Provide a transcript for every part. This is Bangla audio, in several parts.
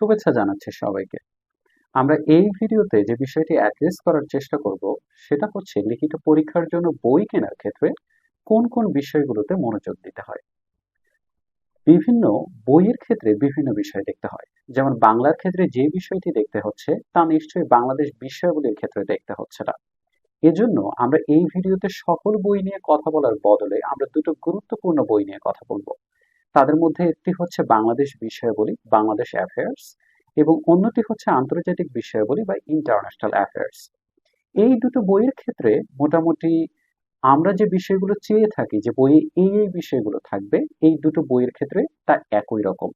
শুভেচ্ছা জানাচ্ছি সবাইকে। আমরা এই ভিডিওতে যে বিষয়টি অ্যাড্রেস করার চেষ্টা করব, সেটা হচ্ছে লিখিত পরীক্ষার জন্য বই কেনার ক্ষেত্রে কোন কোন বিষয়গুলোতে মনোযোগ দিতে হয়। বিভিন্ন বইয়ের ক্ষেত্রে বিভিন্ন বিষয় দেখতে হয়। যেমন বাংলার ক্ষেত্রে যে বিষয়টি দেখতে হচ্ছে, তা নিশ্চয়ই বাংলাদেশ বিষয়গুলির ক্ষেত্রে দেখতে হচ্ছে না। এজন্য আমরা এই ভিডিওতে সকল বই নিয়ে কথা বলার বদলে আমরা দুটো গুরুত্বপূর্ণ বই নিয়ে কথা বলব। তাদের মধ্যে একটি হচ্ছে বাংলাদেশ বিষয়াবলী, বাংলাদেশ অ্যাফেয়ার্স এবং অন্যটি হচ্ছে আন্তর্জাতিক বিষয়াবলী বা ইন্টারন্যাশনাল অ্যাফেয়ার্স এই দুটো বইয়ের ক্ষেত্রে মোটামুটি আমরা যে বিষয়গুলো চেয়ে থাকি, যে বইয়ে এই এই বিষয়গুলো থাকবে, এই দুটো বইয়ের ক্ষেত্রে তা একই রকম।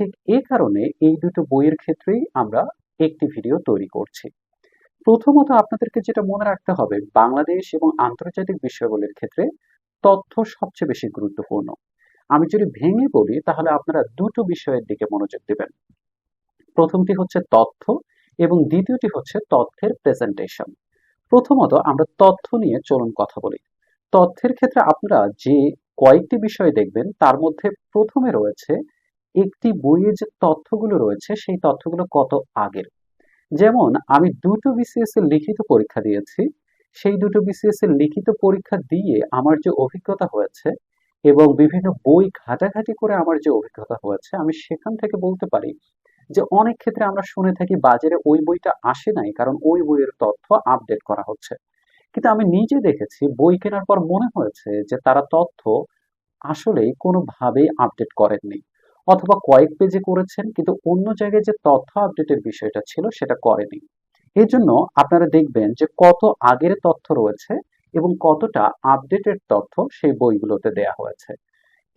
ঠিক এ কারণে এই দুটো বইয়ের ক্ষেত্রেই আমরা একটি ভিডিও তৈরি করছি। প্রথমত আপনাদেরকে যেটা মনে রাখতে হবে, বাংলাদেশ এবং আন্তর্জাতিক বিষয়গুলির ক্ষেত্রে তথ্য সবচেয়ে বেশি গুরুত্বপূর্ণ। আমি যদি ভেঙে বলি তাহলে আপনারা দুটো বিষয়ের দিকে মনোযোগ দেবেন। প্রথমটি হচ্ছে তথ্য এবং দ্বিতীয়টি হচ্ছে তথ্যের প্রেজেন্টেশন প্রথমত আমরা তথ্য নিয়ে চলুন কথা বলি। তথ্যের ক্ষেত্রে আপনারা যে কয়েকটি বিষয় দেখবেন, তার মধ্যে প্রথমে রয়েছে একটি বইয়ে যে তথ্যগুলো রয়েছে, সেই তথ্যগুলো কত আগের? যেমন, আমি দুটো বিসিএস এর লিখিত পরীক্ষা দিয়েছি। সেই দুটো বিসিএস এর লিখিত পরীক্ষা দিয়ে আমার যে অভিজ্ঞতা হয়েছে এবং বিভিন্ন বই ঘাটাঘাটি করে আমার যে অভিজ্ঞতা হয়েছে, আমি সেখান থেকে বলতে পারি যে অনেক ক্ষেত্রে আমরা শুনে থাকি বাজারে ওই বইটা আসে নাই কারণ ওই বইয়ের তথ্য আপডেট করা হচ্ছে। কিন্তু আমি নিজে দেখেছি বই কেনার পর মনে হয়েছে যে তারা তথ্য আসলেই কোনোভাবেই আপডেট করেননি। অথবা কয়েক পেজে করেছেন, কিন্তু অন্য জায়গায় যে তথ্য আপডেটের বিষয়টা ছিল সেটা করেনি এই জন্য আপনারা দেখবেন যে কত আগের তথ্য রয়েছে এবং কতটা আপডেটেড তথ্য সেই বইগুলোতে দেয়া হয়েছে।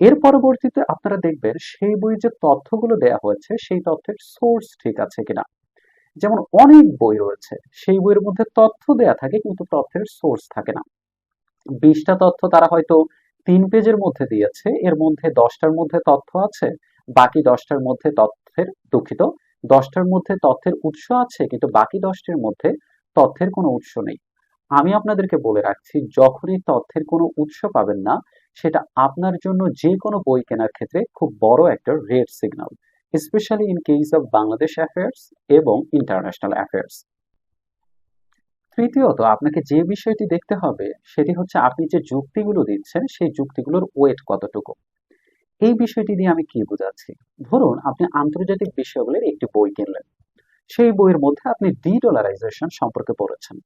এর পরবর্তীতে আপনারা দেখবেন সেই বই যে তথ্যগুলো দেয়া হয়েছে সেই তথ্যের সোর্স ঠিক আছে কিনা। যেমন অনেক বই রয়েছে, সেই বইয়ের মধ্যে তথ্য দেয়া থাকে কিন্তু তথ্যের সোর্স থাকে না। বিশটা তথ্য তারা হয়তো তিন পেজের মধ্যে দিয়েছে, এর মধ্যে দশটার মধ্যে তথ্য আছে, বাকি দশটার মধ্যে তথ্যের দুঃখিত, দশটার মধ্যে তথ্যের উৎস আছে, কিন্তু বাকি দশটির মধ্যে তথ্যের কোনো উৎস নেই। আমি আপনাদেরকে বলে রাখছি, যখনই তথ্যের কোনো উৎস পাবেন না, সেটা আপনার জন্য যে কোনো বই কেনার ক্ষেত্রে খুব বড় একটা red signal specially in case of Bangladesh affairs এবং ইন্টারন্যাশনাল অ্যাফেয়ার্স তৃতীয়ত, আপনাকে যে বিষয়টি দেখতে হবে, সেটি হচ্ছে আপনি যে যুক্তিগুলো দিচ্ছেন, সেই যুক্তিগুলোর ওয়েট কতটুকু? এই বিষয়টি দিয়ে আমি কি বোঝাচ্ছি? ধরুন, আপনি আন্তর্জাতিক বিষয়গুলোর একটি বই কিনলেন। সেই বইয়ের মধ্যে আপনি ডি ডলারাইজেশন সম্পর্কে পড়েছেন।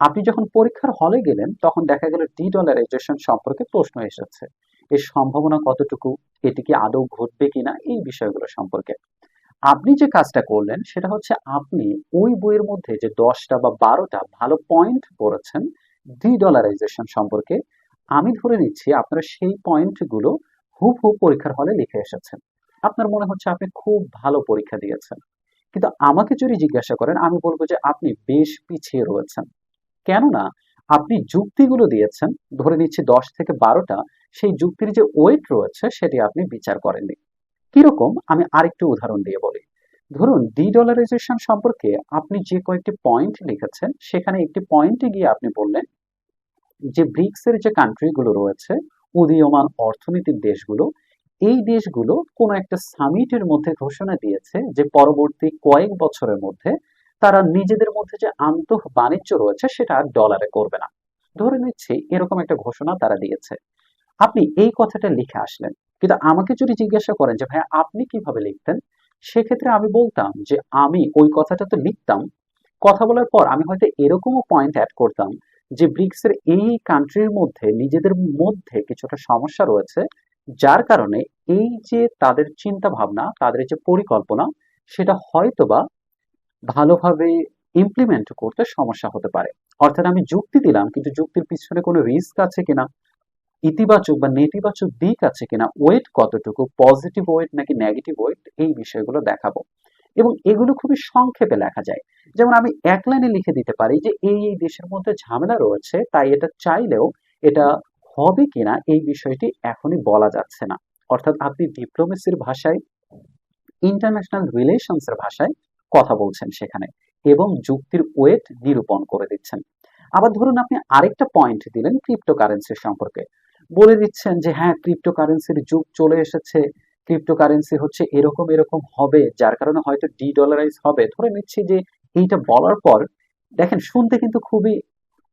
আপনি যখন পরীক্ষার হলে গেলেন, তখন দেখা গেল ডি ডলারাইজেশন সম্পর্কে প্রশ্ন এসেছে। এর সম্ভাবনা কতটুকু? এটি কি আদৌ ঘটবে কিনা? এই বিষয়গুলো সম্পর্কে। আপনি যে কাজটা করলেন, সেটা হচ্ছে আপনি ওই বইয়ের মধ্যে যে দশটা বা বারোটা ভালো পয়েন্ট পড়েছেন ডি ডলারাইজেশন সম্পর্কে, আমি ধরে নিচ্ছি আপনারা সেই পয়েন্টগুলো হুবহু পরীক্ষার হলে লিখে এসেছেন। আপনার মনে হচ্ছে আপনি খুব ভালো পরীক্ষা দিয়েছেন। কিন্তু আমাকে যদি জিজ্ঞাসা করেন, আমি বলব যে আপনি বেশ পিছিয়ে রয়েছেন। কেননা আপনি যুক্তিগুলো দিয়েছেন, ধরে নিচ্ছি দশ থেকে বারোটা, সেই যুক্তির যে ওয়েট রয়েছে সেটি আপনি বিচার করেননি। কীরকম? আমি আরেকটু উদাহরণ দিয়ে বলি। ধরুন ডি ডলারাইজেশন সম্পর্কে আপনি যে কয়েকটি পয়েন্ট লিখেছেন, সেখানে একটি পয়েন্টে গিয়ে আপনি বললেন যে ব্রিক্সের যে কান্ট্রিগুলো রয়েছে, উদীয়মান অর্থনীতির দেশগুলো, এই দেশগুলো কোনো একটা সামিটের মধ্যে ঘোষণা দিয়েছে যে পরবর্তী কয়েক বছরের মধ্যে তারা নিজেদের মধ্যে যে আন্তঃ বাণিজ্য রয়েছে, সেটা আর ডলারে করবে না। ধরে নিচ্ছি, এরকম একটা ঘোষণা তারা দিয়েছে। আপনি এই কথাটা লিখে আসলেন। কিন্তু আমাকে যদি জিজ্ঞাসা করেন যে ভাই আপনি কীভাবে লিখতেন? সেক্ষেত্রে আমি বলতাম যে, আমি ওই কথাটা তো লিখতাম। কথা বলার পর আমি হয়তো এরকমও পয়েন্ট অ্যাড করতাম যে ব্রিক্সের এই কান্ট্রির মধ্যে নিজেদের মধ্যে কিছুটা সমস্যা রয়েছে, যার কারণে এই যে তাদের চিন্তা ভাবনা তাদের যে পরিকল্পনা, সেটা হয়তোবা ভালোভাবে ইমপ্লিমেন্ট করতে সমস্যা হতে পারে। অর্থাৎ আমি যুক্তি দিলাম, কিন্তু যুক্তির পিছনে কোনো রিস্ক আছে কিনা? ইতিবাচক বা নেতিবাচক দিক আছে কিনা? ওয়েট কতটুকু? পজিটিভ ওয়েট নাকি নেগেটিভ ওয়েট এই বিষয়গুলো দেখাবো। এবং এগুলো খুবই সংক্ষেপে লেখা যায়। যেমন আমি এক লাইনে লিখে দিতে পারি যে, এই এই দেশের মধ্যে ঝামেলা রয়েছে, তাই এটা চাইলেও এটা হবে কিনা এই বিষয়টি এখনই বলা যাচ্ছে না। অর্থাৎ আপনি ডিপ্লোমেসির ভাষায় ইন্টারন্যাশনাল রিলেশনসের ভাষায় কথা বলছেন সেখানে এবং যুক্তির ওয়েট নিরূপণ করে দিচ্ছেন। আবার ধরুন আপনি আরেকটা পয়েন্ট দিলেন ক্রিপ্টোকারেন্সির সম্পর্কে। বলে দিচ্ছেন যে হ্যাঁ ক্রিপ্টোকারেন্সির যুগ চলে এসেছে। ক্রিপ্টোকারেন্সি হচ্ছে এরকম এরকম হবে, যার কারণে হয়তো ডি ডলারাইজ হবে। ধরে নিচ্ছি যে, এইটা বলার পর দেখেন, শুনতে কিন্তু খুবই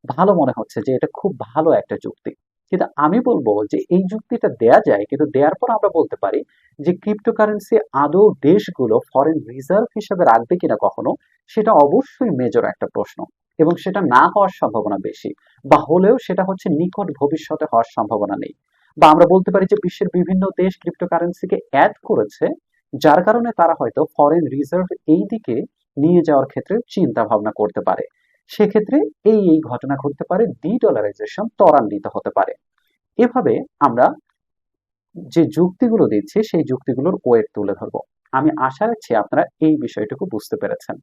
ভালো মনে হচ্ছে যে, এটা খুব ভালো একটা যুক্তি। কিন্তু আমি বলব যে এই যুক্তিটা দেয়া যায়, কিন্তু দেওয়ার পর আমরা বলতে পারি যে ক্রিপ্টোকারেন্সি আদৌ দেশগুলো ফরেন রিজার্ভ হিসেবে রাখবে কিনা কখনো, সেটা অবশ্যই মেজর একটা প্রশ্ন। এবং সেটা না হওয়ার সম্ভাবনা বেশি, বা হলেও সেটা হচ্ছে নিকট ভবিষ্যতে হওয়ার সম্ভাবনা নেই। বা আমরা বলতে পারি যে বিশ্বের বিভিন্ন দেশ ক্রিপ্টোকারেন্সিকে অ্যাড করেছে, যার কারণে তারা হয়তো ফরেন রিজার্ভ এই দিকে নিয়ে যাওয়ার ক্ষেত্রে চিন্তা ভাবনা করতে পারে। সেক্ষেত্রে এই এই ঘটনা ঘটতে পারে ডি ডলারাইজেশন ত্বরান্বিত হতে পারে। এভাবে আমরা যে যুক্তিগুলো দিচ্ছি, সেই যুক্তিগুলোর ওয়েট তুলে ধরবো। আমি আশা রাখছি আপনারা এই বিষয়টুকু বুঝতে পেরেছেন।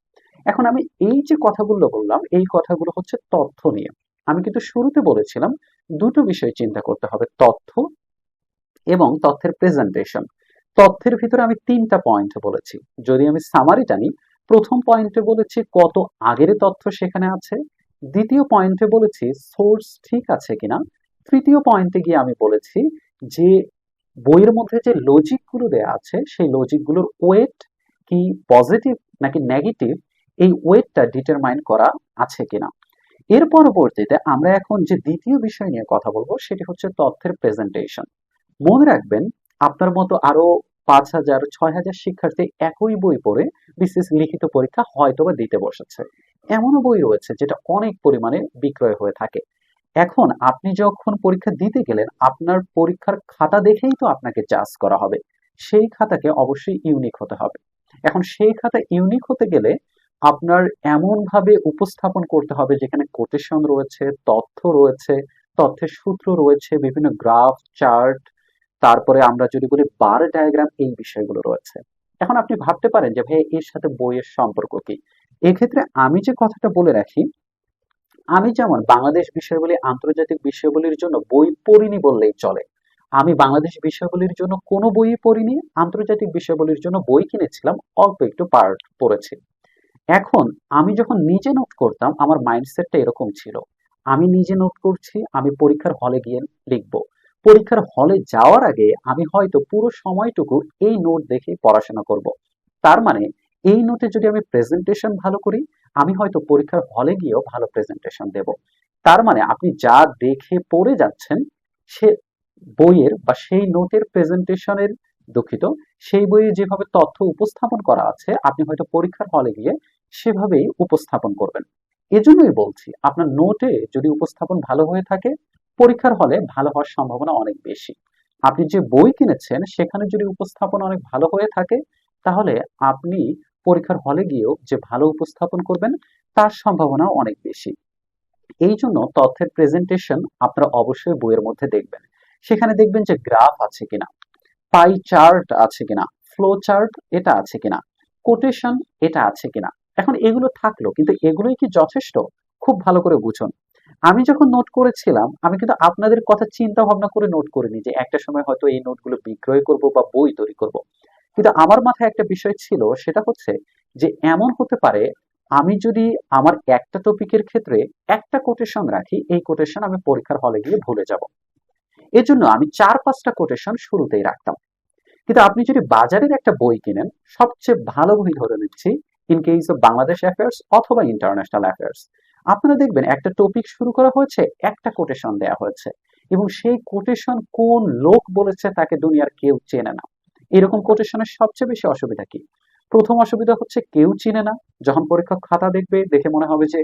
এখন আমি এই যে কথাগুলো বললাম, এই কথাগুলো হচ্ছে তথ্য নিয়ে। আমি কিন্তু শুরুতে বলেছিলাম, দুটো বিষয় চিন্তা করতে হবে, তথ্য এবং তথ্যের প্রেজেন্টেশন তথ্যের ভিতরে আমি তিনটা পয়েন্ট বলেছি। যদি আমি সামারিটা নিই প্রথম পয়েন্টে বলেছি কত আগের তথ্য সেখানে আছে। দ্বিতীয় পয়েন্টে বলেছি সোর্স ঠিক আছে কিনা। তৃতীয় পয়েন্টে গিয়ে আমি বলেছি যে বইয়ের মধ্যে যে লজিকগুলো দেয়া আছে, সেই লজিকগুলোর ওয়েট কি পজিটিভ নাকি নেগেটিভ এই ওয়েটটা ডিটারমাইন করা আছে কিনা। এর পরবর্তীতে আমরা এখন যে দ্বিতীয় বিষয় নিয়ে কথা বলব, সেটি হচ্ছে তথ্যের প্রেজেন্টেশন মনে রাখবেন, আপনার মতো আরও পাঁচ হাজার ছয় হাজার শিক্ষার্থী একই বই পড়ে বিশেষ লিখিত পরীক্ষা হয়তোবা দিতে বসেছে। এমনও বই রয়েছে যেটা অনেক পরিমাণে বিক্রয় হয়ে থাকে। এখন আপনি যখন পরীক্ষা দিতে গেলেন, আপনার পরীক্ষার খাতা দেখেই তো আপনাকে জাজ করা হবে। সেই খাতাকে অবশ্যই ইউনিক হতে হবে। এখন সেই খাতা ইউনিক হতে গেলে আপনার এমন ভাবে উপস্থাপন করতে হবে যেখানে কোটেশন রয়েছে, তথ্য রয়েছে, তথ্যের সূত্র রয়েছে, বিভিন্ন গ্রাফ চার্ট তারপরে আমরা যদি বলি বার ডায়াগ্রাম এই বিষয়গুলো রয়েছে। এখন আপনি ভাবতে পারেন যে ভাই এর সাথে বইয়ের সম্পর্ক কি? এক্ষেত্রে আমি যে কথাটা বলে রাখি, আমি যেমন বাংলাদেশ বিষয়গুলি আন্তর্জাতিক বিষয়গুলির জন্য বই পড়িনি বললেই চলে। আমি বাংলাদেশ বিষয়গুলির জন্য কোনো বই পড়িনি, আন্তর্জাতিক বিষয়গুলির জন্য বই কিনেছিলাম, অল্প একটু পার্ট পড়েছি। এখন আমি যখন নিজে নোট করতাম, আমার মাইন্ডসেটটা এরকম ছিল। আমি নিজে নোট করছি, আমি পরীক্ষার হলে গিয়ে লিখব। পরীক্ষার হলে যাওয়ার আগে আমি হয়তো পুরো সময়টুকু এই নোট দেখে পড়াশোনা করব। তার মানে এই নোটে যদি আমি প্রেজেন্টেশন ভালো করি, আমি হয়তো পরীক্ষার হলে গিয়েও ভালো প্রেজেন্টেশন দেব তার মানে আপনি যা দেখে পড়ে যাচ্ছেন, সে বইয়ের বা সেই নোটের প্রেজেন্টেশনের দুঃখিত, সেই বইয়ে যেভাবে তথ্য উপস্থাপন করা আছে, আপনি হয়তো পরীক্ষার হলে গিয়ে সেভাবেই উপস্থাপন করবেন এজন্যই বলছি, আপনার নোটে যদি উপস্থাপন ভালো হয়ে থাকে পরীক্ষার হলে ভালো হওয়ার সম্ভাবনা অনেক বেশি। আপনি যে বই কিনেছেন, সেখানে যদি উপস্থাপন অনেক ভালো হয়ে থাকে, তাহলে আপনি পরীক্ষার হলে গিয়েও যে ভালো উপস্থাপন করবেন, তার সম্ভাবনা অনেক বেশি। এই জন্য তথ্যের প্রেজেন্টেশন আপনারা অবশ্যই বইয়ের মধ্যে দেখবেন। সেখানে দেখবেন যে গ্রাফ আছে কিনা পাই চার্ট আছে কিনা ফ্লো চার্ট এটা আছে কিনা কোটেশন এটা আছে কিনা। এখন এগুলো থাকল, কিন্তু এগুলোই কি যথেষ্ট? খুব ভালো করে বুঝুন। আমি যখন নোট করেছিলাম, আমি কিন্তু আপনাদের কথা চিন্তা ভাবনা করে নোট করে করিনি যে একটা সময় হয়তো এই নোটগুলো বিক্রয় করব বা বই তৈরি করব। কিন্তু আমার মাথায় একটা বিষয় ছিল, সেটা হচ্ছে যে এমন হতে পারে, আমি যদি আমার একটা টপিকের ক্ষেত্রে একটা কোটেশন রাখি, এই কোটেশন আমি পরীক্ষার হলে গিয়ে ভুলে যাব। এজন্য আমি চার পাঁচটা কোটেশন শুরুতেই রাখতাম। কিন্তু আপনি যদি বাজারের একটা বই কিনেন, সবচেয়ে ভালো বই ধরে নিচ্ছি in case of Bangladesh affairs অথবা ইন্টারন্যাশনাল অ্যাফেয়ার্স আপনারা দেখবেন একটা টপিক শুরু করা হয়েছে, একটা কোটেশন দেয়া হয়েছে। এবং সেই কোটেশন কোন লোক বলেছে তাকে দুনিয়ার কেউ চেনে না। এরকম কোটেশনের সবচেয়ে বেশি অসুবিধা কি? প্রথম অসুবিধা হচ্ছে কেউ চিনে না। যখন পরীক্ষক খাতা দেখবে, দেখে মনে হবে যে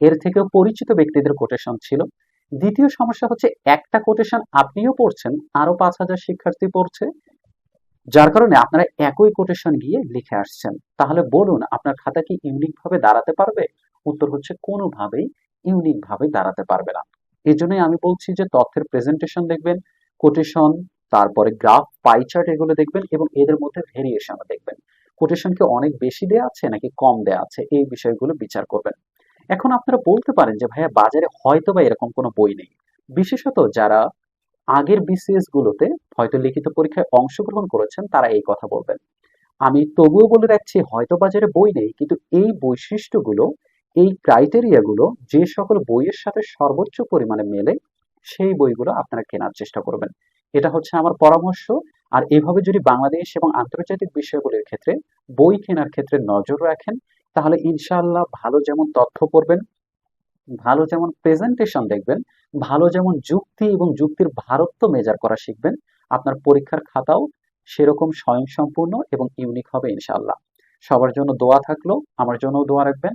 এর থেকেও পরিচিত ব্যক্তিদের কোটেশন ছিল। দ্বিতীয় সমস্যা হচ্ছে একটা কোটেশন আপনিও পড়ছেন আরও পাঁচ হাজার শিক্ষার্থী পড়ছে। যার কারণে আপনারা একই কোটেশন গিয়ে লিখে আসছেন। তাহলে বলুন, আপনার খাতা কি ইউনিক ভাবে দাঁড়াতে পারবে? উত্তর হচ্ছে কোনোভাবেই ইউনিক ভাবে দাঁড়াতে পারবে না। এই জন্যই আমি বলছি যে তথ্যের প্রেজেন্টেশন দেখবেন কোটেশন তারপরে গ্রাফ পাই চার্ট এগুলো দেখবেন এবং এদের মধ্যে ভেরিয়েশন দেখবেন। কোটেশন কি অনেক বেশি দেয়া আছে নাকি কম দেয়া আছে? এই বিষয়গুলো বিচার করবেন। এখন আপনারা বলতে পারেন যে, ভাইয়া, বাজারে হয়তো বা এরকম কোনো বই নেই। বিশেষত যারা আগের বিসিএস গুলোতে হয়তো লিখিত পরীক্ষায় অংশগ্রহণ করেছেন, তারা এই কথা বলবেন। আমি তবুও বলে রাখছি, হয়তো বাজারে বই নেই, কিন্তু এই বৈশিষ্ট্যগুলো এই ক্রাইটেরিয়াগুলো যে সকল বইয়ের সাথে সর্বোচ্চ পরিমাণে মেলে, সেই বইগুলো আপনারা কেনার চেষ্টা করবেন। এটা হচ্ছে আমার পরামর্শ। আর এভাবে যদি বাংলাদেশ এবং আন্তর্জাতিক বিষয়গুলির ক্ষেত্রে বই কেনার ক্ষেত্রে নজর রাখেন, তাহলে ইনশাআল্লাহ ভালো যেমন তথ্য পড়বেন, ভালো যেমন প্রেজেন্টেশন দেখবেন, ভালো যেমন যুক্তি এবং যুক্তির ভারত্ব মেজার করা শিখবেন, আপনার পরীক্ষার খাতাও সেরকম স্বয়ংসম্পূর্ণ এবং ইউনিক হবে ইনশাআল্লাহ। সবার জন্য দোয়া থাকল, আমার জন্য দোয়া রাখবেন।